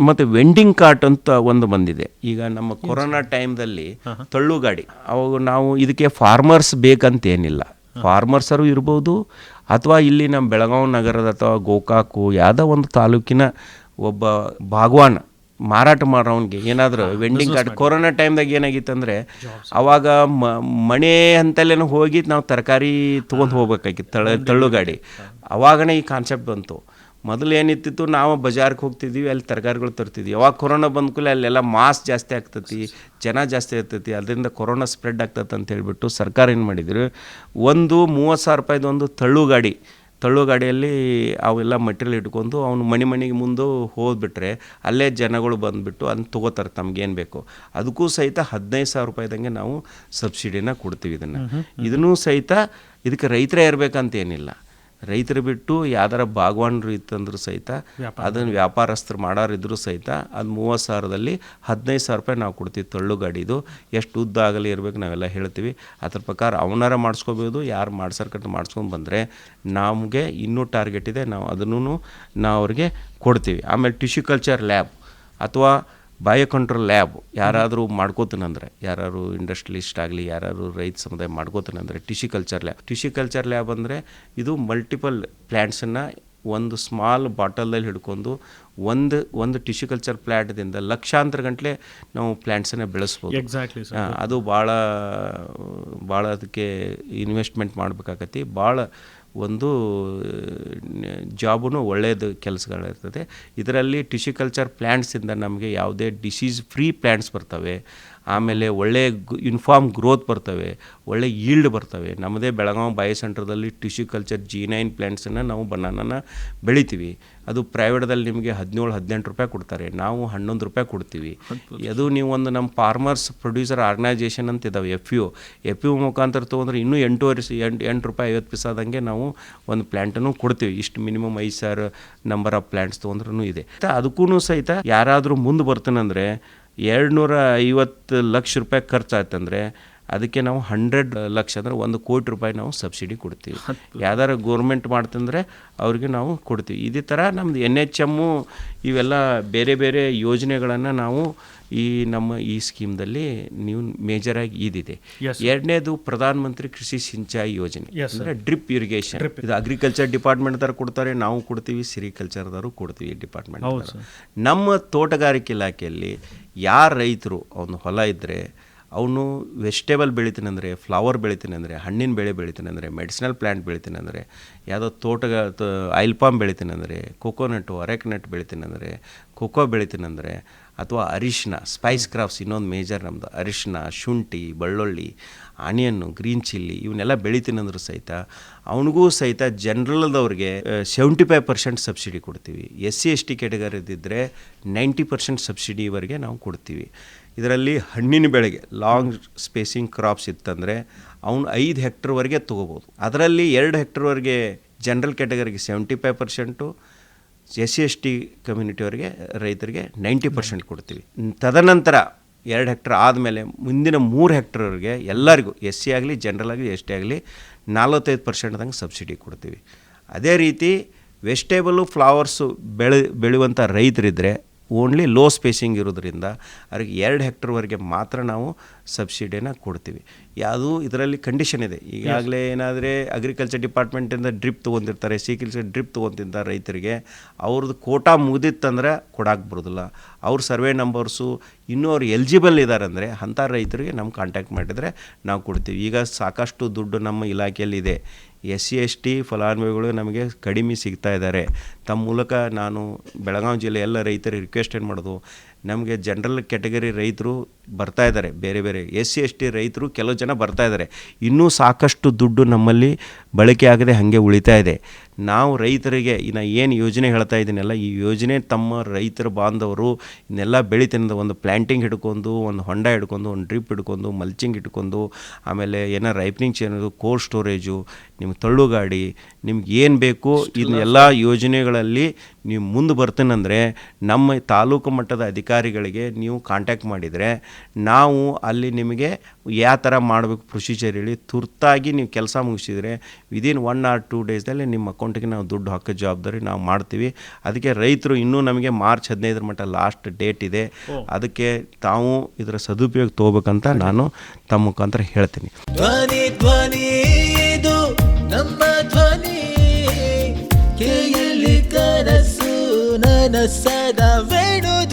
ಮತ್ತು vending cart ಅಂತ ಒಂದು ಬಂದಿದೆ. ಈಗ ನಮ್ಮ ಕೊರೋನಾ ಟೈಮ್ದಲ್ಲಿ ತಳ್ಳು ಗಾಡಿ. ಅವಾಗ ನಾವು ಇದಕ್ಕೆ ಫಾರ್ಮರ್ಸ್ ಬೇಕಂತೇನಿಲ್ಲ. ಫಾರ್ಮರ್ಸರು ಇರ್ಬೋದು ಅಥವಾ ಇಲ್ಲಿ ನಮ್ಮ ಬೆಳಗಾವಿ ನಗರದ ಅಥವಾ ಗೋಕಾಕು ಯಾವುದೋ ಒಂದು ತಾಲೂಕಿನ ಒಬ್ಬ ಭಾಗವಾನ್ ಮಾರಾಟ ಮಾಡೋನ್ಗೆ ಏನಾದರೂ ವೆಂಡಿಂಗ್ ಕಾರ್ಡ್ ಕೊರೋನಾ ಟೈಮ್ದಾಗ ಏನಾಗಿತ್ತು ಅಂದರೆ ಅವಾಗ ಮ- ಮನೆ ಅಂತಲೇನೋ ಹೋಗಿ ನಾವು ತರಕಾರಿ ತೊಗೊಂಡು ಹೋಗ್ಬೇಕಾಗಿತ್ತು ತಳ ತಳ್ಳು ಗಾಡಿ. ಅವಾಗನೇ ಈ ಕಾನ್ಸೆಪ್ಟ್ ಬಂತು. ಮೊದಲು ಏನಿತ್ತಿತ್ತು ನಾವು ಬಜಾರ್ಗೆ ಹೋಗ್ತಿದ್ವಿ ಅಲ್ಲಿ ತರಕಾರಿಗಳು ತರ್ತಿದ್ವಿ. ಯಾವಾಗ ಕೊರೋನಾ ಬಂದ ಕೂಡಲೇ ಅಲ್ಲೆಲ್ಲ ಮಾಸ್ ಜಾಸ್ತಿ ಆಗ್ತತಿ ಜನ ಜಾಸ್ತಿ ಇರ್ತೈತಿ ಅದರಿಂದ ಕೊರೋನಾ ಸ್ಪ್ರೆಡ್ ಆಗ್ತೈತೆ ಅಂತ ಹೇಳಿಬಿಟ್ಟು ಸರ್ಕಾರ ಏನು ಮಾಡಿದ್ರು ಒಂದು ಮೂವತ್ತು ಸಾವಿರ ರೂಪಾಯಿದು ಒಂದು ತಳ್ಳು ಗಾಡಿ ತಳ್ಳು ಗಾಡಿಯಲ್ಲಿ ಅವೆಲ್ಲ ಮಟೀರಿಯಲ್ ಇಟ್ಕೊಂಡು ಅವನು ಮನೆ ಮನೆಗೆ ಮುಂದೆ ಹೋದ್ಬಿಟ್ರೆ ಅಲ್ಲೇ ಜನಗಳು ಬಂದುಬಿಟ್ಟು ಅದನ್ನ ತೊಗೋತಾರೆ ತಮಗೇನು ಬೇಕು. ಅದಕ್ಕೂ ಸಹಿತ ಹದಿನೈದು ಸಾವಿರ ರೂಪಾಯಿದಂಗೆ ನಾವು ಸಬ್ಸಿಡಿನ ಕೊಡ್ತೀವಿ ಇದನ್ನು. ಇದನ್ನೂ ಸಹಿತ ಇದಕ್ಕೆ ರೈತರೇ ಇರಬೇಕಂತ ಏನಿಲ್ಲ. ರೈತರು ಬಿಟ್ಟು ಯಾವ್ದಾರ ಭಾಗವಾನರು ಇತ್ತಂದ್ರೂ ಸಹಿತ ಅದನ್ನು ವ್ಯಾಪಾರಸ್ಥರು ಮಾಡೋರಿದ್ರು ಸಹಿತ ಅದು ಮೂವತ್ತು ಸಾವಿರದಲ್ಲಿ ಹದಿನೈದು ಸಾವಿರ ರೂಪಾಯಿ ನಾವು ಕೊಡ್ತೀವಿ ತಳ್ಳು ಗಾಡಿದು. ಎಷ್ಟು ಉದ್ದ ಆಗಲಿ ಇರಬೇಕು ನಾವೆಲ್ಲ ಹೇಳ್ತೀವಿ. ಅದ್ರ ಪ್ರಕಾರ ಅವನಾರ ಮಾಡಿಸ್ಕೋಬೋದು ಯಾರು ಮಾಡ್ಸರ್ಕಟ್ಟು ಮಾಡಿಸ್ಕೊಂಡು ಬಂದರೆ ನಮಗೆ ಇನ್ನೂ ಟಾರ್ಗೆಟ್ ಇದೆ. ನಾವು ಅದನ್ನು ನಾವು ಅವ್ರಿಗೆ ಕೊಡ್ತೀವಿ. ಆಮೇಲೆ ಟಿಶ್ಯೂ ಕಲ್ಚರ್ ಲ್ಯಾಬ್ ಅಥವಾ ಬಯೋ ಕಂಟ್ರೋಲ್ ಲ್ಯಾಬ್ ಯಾರಾದರೂ ಮಾಡ್ಕೋತಾನಂದ್ರೆ ಯಾರು ಇಂಡಸ್ಟ್ರಿಲಿಸ್ಟ್ ಆಗಲಿ ಯಾರು ರೈತ ಸಮುದಾಯ ಮಾಡ್ಕೋತಾನಂದ್ರೆ ಟಿಶ್ಯೂಕಲ್ಚರ್ ಲ್ಯಾಬ್ ಟಿಶ್ಯೂಕಲ್ಚರ್ ಲ್ಯಾಬ್ ಅಂದರೆ ಇದು ಮಲ್ಟಿಪಲ್ ಪ್ಲ್ಯಾಂಟ್ಸನ್ನು ಒಂದು ಸ್ಮಾಲ್ ಬಾಟಲಲ್ಲಿ ಹಿಡ್ಕೊಂಡು ಒಂದು ಒಂದು ಟಿಶ್ಯೂ ಕಲ್ಚರ್ ಪ್ಲ್ಯಾಂಟ್ದಿಂದ ಲಕ್ಷಾಂತರ ಗಂಟಲೆ ನಾವು ಪ್ಲ್ಯಾಂಟ್ಸನ್ನು ಬೆಳೆಸ್ಬೋದು. ಎಕ್ಸಾಕ್ಟ್ಲಿ ಅದು ಭಾಳ ಭಾಳ ಅದಕ್ಕೆ ಇನ್ವೆಸ್ಟ್ಮೆಂಟ್ ಮಾಡಬೇಕಾಗತ್ತೆ. ಭಾಳ ಒಂದು ಜಾಬೂ ಒಳ್ಳೆಯದು ಕೆಲಸಗಳಿರ್ತದೆ ಇದರಲ್ಲಿ ಟಿಶ್ಯೂ ಕಲ್ಚರ್ ಪ್ಲ್ಯಾಂಟ್ಸಿಂದ ನಮಗೆ ಯಾವುದೇ ಡಿಸೀಸ್ ಫ್ರೀ ಪ್ಲ್ಯಾಂಟ್ಸ್ ಬರ್ತವೆ. ಆಮೇಲೆ ಒಳ್ಳೆಯ ಯೂನಿಫಾರ್ಮ್ ಗ್ರೋತ್ ಬರ್ತವೆ ಒಳ್ಳೆ ಈಲ್ಡ್ ಬರ್ತವೆ. ನಮ್ಮದೇ ಬೆಳಗಾವಿ ಬಯೋ ಸೆಂಟ್ರದಲ್ಲಿ ಟಿಶ್ಯೂ ಕಲ್ಚರ್ ಜಿ ನೈನ್ ಪ್ಲ್ಯಾಂಟ್ಸನ್ನು ನಾವು ಬನಾನನ ಬೆಳಿತೀವಿ. ಅದು ಪ್ರೈವೇಟ್ದಲ್ಲಿ ನಿಮಗೆ ಹದಿನೇಳು ಹದಿನೆಂಟು ರೂಪಾಯಿ ಕೊಡ್ತಾರೆ. ನಾವು ಹನ್ನೊಂದು ರೂಪಾಯಿ ಕೊಡ್ತೀವಿ. ಅದು ನೀವು ಒಂದು ನಮ್ಮ ಫಾರ್ಮರ್ಸ್ ಪ್ರೊಡ್ಯೂಸರ್ ಆರ್ಗನೈಜೇಷನ್ ಅಂತ ಇದಾವೆ ಎಫ್ ಯು ಎಫ್ ಯು ಮುಖಾಂತರ ತೊಗೊಂಡ್ರೆ ಇನ್ನೂ ಎಂಟೂವರೆ ಎಂಟು ಎಂಟು ರೂಪಾಯಿ ಐವತ್ತು ಪಿಸಾದಂಗೆ ನಾವು ಒಂದು ಪ್ಲ್ಯಾಂಟನ್ನು ಕೊಡ್ತೀವಿ. ಇಷ್ಟು ಮಿನಿಮಮ್ ಐದು ಸಾವಿರ ನಂಬರ್ ಆಫ್ ಪ್ಲ್ಯಾಂಟ್ಸ್ ತೊಗೊಂಡ್ರೂ ಇದೆ. ಅದಕ್ಕೂ ಸಹಿತ ಯಾರಾದರೂ ಮುಂದೆ ಬರ್ತಾನಂದ್ರೆ ಎರಡು ನೂರ ಐವತ್ತು ಲಕ್ಷ ರೂಪಾಯಿ ಖರ್ಚಾಯ್ತಂದ್ರೆ ಅದಕ್ಕೆ ನಾವು ಹಂಡ್ರೆಡ್ ಲಕ್ಷ ಅಂದರೆ ಒಂದು ಕೋಟಿ ರೂಪಾಯಿ ನಾವು ಸಬ್ಸಿಡಿ ಕೊಡ್ತೀವಿ. ಯಾವ್ದಾರು ಗೋರ್ಮೆಂಟ್ ಮಾಡ್ತಂದರೆ ಅವ್ರಿಗೆ ನಾವು ಕೊಡ್ತೀವಿ. ಇದೇ ಥರ ನಮ್ಮದು ಎನ್ ಎಚ್ ಎಮ್ಮು ಇವೆಲ್ಲ ಬೇರೆ ಬೇರೆ ಯೋಜನೆಗಳನ್ನು ನಾವು ಈ ನಮ್ಮ ಈ ಸ್ಕೀಮ್ದಲ್ಲಿ ನೀವು ಮೇಜರಾಗಿ ಇದಿದೆ ಎರಡನೇದು ಪ್ರಧಾನ ಮಂತ್ರಿ ಕೃಷಿ ಸಿಂಚಾಯಿ ಯೋಜನೆ. ಅಂದರೆ ಡ್ರಿಪ್ ಇರಿಗೇಷನ್ ಇದು ಅಗ್ರಿಕಲ್ಚರ್ ಡಿಪಾರ್ಟ್ಮೆಂಟ್ದವ್ರು ಕೊಡ್ತಾರೆ ನಾವು ಕೊಡ್ತೀವಿ ಸಿರಿಕಲ್ಚರ್ದವರು ಕೊಡ್ತೀವಿ ಡಿಪಾರ್ಟ್ಮೆಂಟ್ ನಮ್ಮ ತೋಟಗಾರಿಕೆ ಇಲಾಖೆಯಲ್ಲಿ ಯಾರು ರೈತರು ಅವನು ಹೊಲ ಇದ್ದರೆ ಅವನು ವೆಜಿಟೇಬಲ್ ಬೆಳಿತಾನಂದರೆ ಫ್ಲವರ್ ಬೆಳಿತಾನಂದರೆ ಹಣ್ಣಿನ ಬೆಳೆ ಬೆಳಿತಾನಂದರೆ ಮೆಡಿಸಿನಲ್ ಪ್ಲ್ಯಾಂಟ್ ಬೆಳಿತಾನಂದರೆ ಯಾವುದೋ ತೋಟಗ ಆಯಿಲ್ ಪಾಮ್ ಬೆಳಿತೀನಿ ಅಂದರೆ ಕೊಕೋನಟ್ಟು ಅರೆಕ್ನಟ್ ಬೆಳಿತಾನಂದರೆ ಕೊಕೋ ಅಂದರೆ, ಅಥವಾ ಅರಿಶಿನ ಸ್ಪೈಸ್ ಕ್ರಾಫ್ಟ್ಸ್ ಇನ್ನೊಂದು ಮೇಜರ್ ನಮ್ಮದು ಅರಿಶಿನ, ಶುಂಠಿ, ಬೆಳ್ಳುಳ್ಳಿ ಆನಿಯನ್ನು ಗ್ರೀನ್ ಚಿಲ್ಲಿ ಇವನ್ನೆಲ್ಲ ಬೆಳಿತೀನಂದ್ರೂ ಸಹಿತ ಅವನಿಗೂ ಸಹಿತ ಜನರಲ್ದವ್ರಿಗೆ ಸೆವೆಂಟಿ ಫೈವ್ ಪರ್ಸೆಂಟ್ ಸಬ್ಸಿಡಿ ಕೊಡ್ತೀವಿ. ಎಸ್ ಸಿ ಎಸ್ ಟಿ ಕೆಟಗರಿದಿದ್ದರೆ ನೈಂಟಿ ಪರ್ಸೆಂಟ್ ಸಬ್ಸಿಡಿವರೆಗೆ ನಾವು ಕೊಡ್ತೀವಿ. ಇದರಲ್ಲಿ ಹಣ್ಣಿನ ಬೆಳೆಗೆ ಲಾಂಗ್ ಸ್ಪೇಸಿಂಗ್ ಕ್ರಾಪ್ಸ್ ಇತ್ತಂದರೆ ಅವನು ಐದು ಹೆಕ್ಟರ್ವರೆಗೆ ತೊಗೋಬೋದು. ಅದರಲ್ಲಿ ಎರಡು ಹೆಕ್ಟರ್ವರೆಗೆ general ಕ್ಯಾಟಗರಿಗೆ seventy five percent S C S T ಕಮ್ಯುನಿಟಿಯವರಿಗೆ ರೈತರಿಗೆ ನೈಂಟಿ ಪರ್ಸೆಂಟ್ ಕೊಡ್ತೀವಿ. ತದನಂತರ ಎರಡು ಹೆಕ್ಟರ್ ಆದಮೇಲೆ ಮುಂದಿನ ಮೂರು ಹೆಕ್ಟರ್ವರೆಗೆ ಎಲ್ಲರಿಗೂ ಎಸ್ ಸಿ ಆಗಲಿ ಜನರಲ್ ಆಗಲಿ ಎಸ್ ಟಿ ಆಗಲಿ ನಲ್ವತ್ತೈದು ಪರ್ಸೆಂಟ್ದಂಗೆ ಸಬ್ಸಿಡಿ ಕೊಡ್ತೀವಿ. ಅದೇ ರೀತಿ ವೆಜಿಟೇಬಲು ಫ್ಲವರ್ಸು ಬೆಳೆ ಬೆಳೆಯುವಂಥ ರೈತರಿದ್ದರೆ ಓನ್ಲಿ ಲೋ ಸ್ಪೇಸಿಂಗ್ ಇರೋದ್ರಿಂದ ಅವ್ರಿಗೆ ಎರಡು ಹೆಕ್ಟರ್ವರೆಗೆ ಮಾತ್ರ ನಾವು ಸಬ್ಸಿಡಿಯನ್ನು ಕೊಡ್ತೀವಿ. ಯಾವುದು ಇದರಲ್ಲಿ ಕಂಡೀಷನ್ ಇದೆ. ಈಗಾಗಲೇ ಏನಾದರೆ ಅಗ್ರಿಕಲ್ಚರ್ ಡಿಪಾರ್ಟ್ಮೆಂಟಿಂದ ಡ್ರಿಪ್ ತೊಗೊಂತಿರ್ತಾರೆ ಸೀಕಿಲ್ಸ್ ಡ್ರಿಪ್ ತೊಗೊತಿಂತ ರೈತರಿಗೆ ಅವ್ರದ್ದು ಕೋಟಾ ಮುಗಿದಿತ್ತಂದ್ರೆ ಕೊಡಕ್ಕೆ ಬರೋದಿಲ್ಲ ಅವ್ರ ಸರ್ವೆ ನಂಬರ್ಸು ಇನ್ನೂ ಅವ್ರು ಎಲಿಜಿಬಲ್ ಇದ್ದಾರೆ ಅಂದರೆ ಅಂಥ ರೈತರಿಗೆ ನಮ್ಮ ಕಾಂಟ್ಯಾಕ್ಟ್ ಮಾಡಿದರೆ ನಾವು ಕೊಡ್ತೀವಿ. ಈಗ ಸಾಕಷ್ಟು ದುಡ್ಡು ನಮ್ಮ ಇಲಾಖೆಯಲ್ಲಿ ಇದೆ ಎಸ್ ಸಿ ಎಸ್ ಟಿ ಫಲಾನುಭವಿಗಳು ನಮಗೆ ಕಡಿಮೆ ಸಿಗ್ತಾ ಇದ್ದಾರೆ. ತಮ್ಮ ಮೂಲಕ ನಾನು ಬೆಳಗಾವಿ ಜಿಲ್ಲೆ ಎಲ್ಲ ರೈತರಿಗೆ ರಿಕ್ವೆಸ್ಟ್ ಏನು ಮಾಡೋದು? ನಮಗೆ ಜನರಲ್ ಕ್ಯಾಟಗರಿ ರೈತರು ಬರ್ತಾ ಇದ್ದಾರೆ. ಬೇರೆ ಬೇರೆ ಎಸ್ ಸಿ ಎಸ್ ಟಿ ರೈತರು ಕೆಲವು ಜನ ಬರ್ತಾ ಇದ್ದಾರೆ. ಇನ್ನೂ ಸಾಕಷ್ಟು ದುಡ್ಡು ನಮ್ಮಲ್ಲಿ ಬಳಕೆ ಆಗದೆ ಹಾಗೆ ಉಳಿತಾ ಇದೆ. ನಾವು ರೈತರಿಗೆ ಇನ್ನು ಏನು ಯೋಜನೆ ಹೇಳ್ತಾ ಇದ್ದೀನಲ್ಲ ಈ ಯೋಜನೆ ತಮ್ಮ ರೈತರ ಬಾಂಧವರು ಇನ್ನೆಲ್ಲ ಬೆಳಿತಿನ ಒಂದು ಪ್ಲ್ಯಾಂಟಿಂಗ್ ಹಿಡ್ಕೊಂಡು ಒಂದು ಹೊಂಡ ಹಿಡ್ಕೊಂಡು ಒಂದು ಡ್ರಿಪ್ ಹಿಡ್ಕೊಂಡು ಮಲ್ಚಿಂಗ್ ಇಟ್ಕೊಂಡು ಆಮೇಲೆ ಏನೋ ರೈಪ್ನಿಂಗ್ ಚೇನದು ಕೋಲ್ಡ್ ಸ್ಟೋರೇಜು ನಿಮ್ಮ ತಳ್ಳುಗಾಡಿ ನಿಮ್ಗೆ ಏನು ಬೇಕು ಇದನ್ನೆಲ್ಲ ಯೋಜನೆಗಳಲ್ಲಿ ನೀವು ಮುಂದೆ ಬರ್ತೀನಂದರೆ ನಮ್ಮ ತಾಲೂಕು ಮಟ್ಟದ ಅಧಿಕಾರಿಗಳಿಗೆ ನೀವು ಕಾಂಟ್ಯಾಕ್ಟ್ ಮಾಡಿದರೆ ನಾವು ಅಲ್ಲಿ ನಿಮಗೆ ಯಾವ ಥರ ಮಾಡಬೇಕು ಪ್ರೊಸೀಜರ್ ಹೇಳಿ ತುರ್ತಾಗಿ ನೀವು ಕೆಲಸ ಮುಗಿಸಿದರೆ ವಿದಿನ್ ಒನ್ ಆರ್ ಟೂ ಡೇಸ್ದಲ್ಲಿ ನಿಮ್ಮ ಅಕೌಂಟಿಗೆ ನಾವು ದುಡ್ಡು ಹಾಕೋ ಜವಾಬ್ದಾರಿ ನಾವು ಮಾಡ್ತೀವಿ. ಅದಕ್ಕೆ ರೈತರು ಇನ್ನೂ ನಮಗೆ ಮಾರ್ಚ್ ಹದಿನೈದರ ಮಟ್ಟ ಲಾಸ್ಟ್ ಡೇಟ್ ಇದೆ. ಅದಕ್ಕೆ ತಾವು ಇದರ ಸದುಪಯೋಗ ತೊಗೋಬೇಕಂತ ನಾನು ತಮ್ಮ ಮುಖಾಂತರ ಹೇಳ್ತೀನಿ. cega vem no